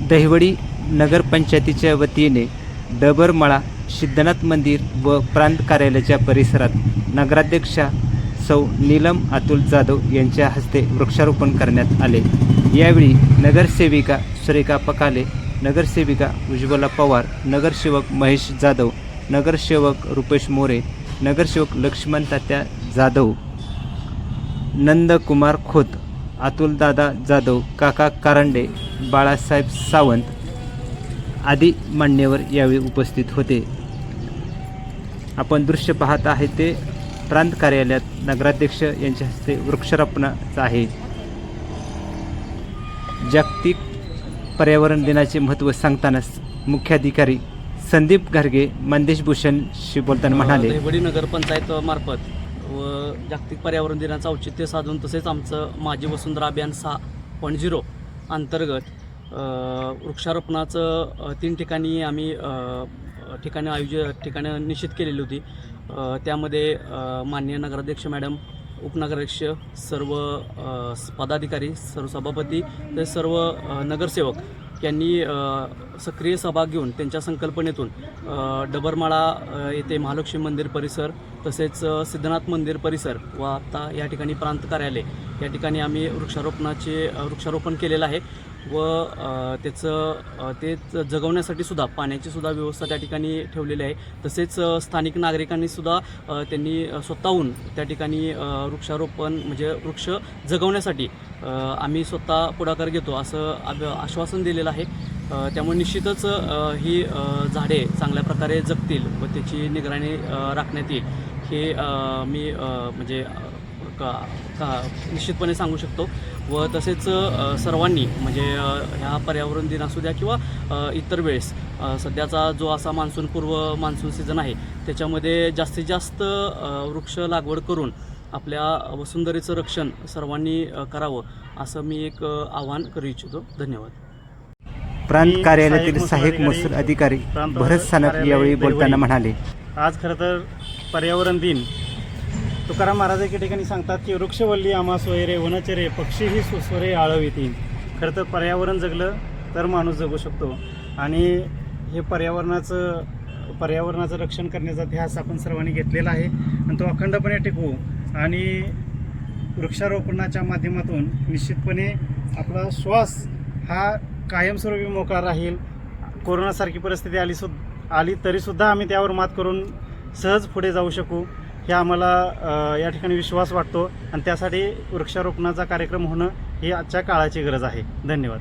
दहिवडी नगरपंचायतीच्या वतीने डबरमळा सिद्धनाथ मंदिर व प्रांत कार्यालयाच्या परिसरात नगराध्यक्षा सौ नीलम अतुल जाधव यांच्या हस्ते वृक्षारोपण करण्यात आले. यावेळी नगरसेविका सुरेखा पकाले नगरसेविका उज्ज्वला पवार नगरसेवक महेश जाधव नगरसेवक रुपेश मोरे नगरसेवक लक्ष्मण तात्या जाधव नंदकुमार खोत अतुलदादा जाधव काका कारंडे बाळासाहेब सावंत आदी मान्यवर यावेळी उपस्थित होते. आपण दृश्य पाहत आहे ते प्रांत कार्यालयात नगराध्यक्ष यांच्या हस्ते वृक्षारोपणाचं आहे. जागतिक पर्यावरण दिनाचे महत्त्व सांगताना मुख्याधिकारी संदीप घारगे मंदेश भूषणशी बोलताना म्हणाले देवडी नगरपंचायत मार्फत व जागतिक पर्यावरण दिनाचं औचित्य साधून तसेच आमचं माझी वसुंधरा अभियान सहा पॉईंट झिरो अंतर्गत वृक्षारोपणाचं तीन ठिकाणी आम्ही ठिकाणी आयोजित ठिकाणं निश्चित केलेली होती. त्यामध्ये माननीय नगराध्यक्ष मॅडम उपनगराध्यक्ष सर्व पदाधिकारी सर्व सभापती तसेच सर्व नगरसेवक यांनी सक्रिय सहभाग घेऊन त्यांच्या संकल्पनेतून डबरमाळा येथे महालक्ष्मी मंदिर परिसर तसेच सिद्धनाथ मंदिर परिसर व आता या ठिकाणी प्रांत कार्यालय. या ठिकाणी आम्ही वृक्षारोपणाचे वृक्षारोपण केलेलं आहे. व त्याचं ते जगवण्यासाठी सुद्धा पाण्याची सुद्धा व्यवस्था त्या ठिकाणी ठेवलेली आहे. तसेच स्थानिक नागरिकांनी सुद्धा त्यांनी स्वतःहून त्या ठिकाणी वृक्षारोपण म्हणजे वृक्ष जगवण्यासाठी आम्ही स्वतः पुढाकार घेतो असं आश्वासन दिलेलं आहे. त्यामुळे निश्चितच ही झाडे चांगल्या प्रकारे जगतील व त्याची निगराणी राखण्यात येईल. हे मी म्हणजे का का निश्चितपणे सांगू शकतो. व तसेच सर्वांनी म्हणजे ह्या पर्यावरण दिन असू द्या किंवा इतर वेळेस सध्याचा जो असा मान्सूनपूर्व मान्सून सीझन आहे त्याच्यामध्ये जास्तीत जास्त वृक्ष लागवड करून आपल्या वसुंधरेचं रक्षण सर्वांनी करावं असं मी एक आवाहन करू इच्छितो. धन्यवाद. प्रांत कार्यालयातील सहाय्यक महसूल अधिकारी प्रांत भरत सानप यावेळी. बोलताना म्हणाले. आज खरं तर पर्यावरण दिन तुकाराम महाराज एके ठिकाणी सांगतात की वृक्षवल्ली आम्हा सोयरे वनचरे पक्षीही सुस्वरे आळव येतील खरं तर पर्यावरण जगलं तर माणूस जगू शकतो. आणि हे पर्यावरणाचं पर्यावरणाचं रक्षण करण्याचा ध्यास आपण सर्वांनी घेतलेला आहे. आणि तो अखंडपणे टिकवू. आणि वृक्षारोपणाच्या माध्यमातून निश्चितपणे आपला श्वास हा कायमस्वरूपी मोकळा राहील. कोरोनासारखी परिस्थिती आली सु आली तरीसुद्धा आम्ही त्यावर मात करून सहज पुढे जाऊ शकू. हे आम्हाला या ठिकाणी विश्वास वाटतो आणि त्यासाठी वृक्षारोपणाचा कार्यक्रम होणं ही आजच्या काळाची गरज आहे. धन्यवाद.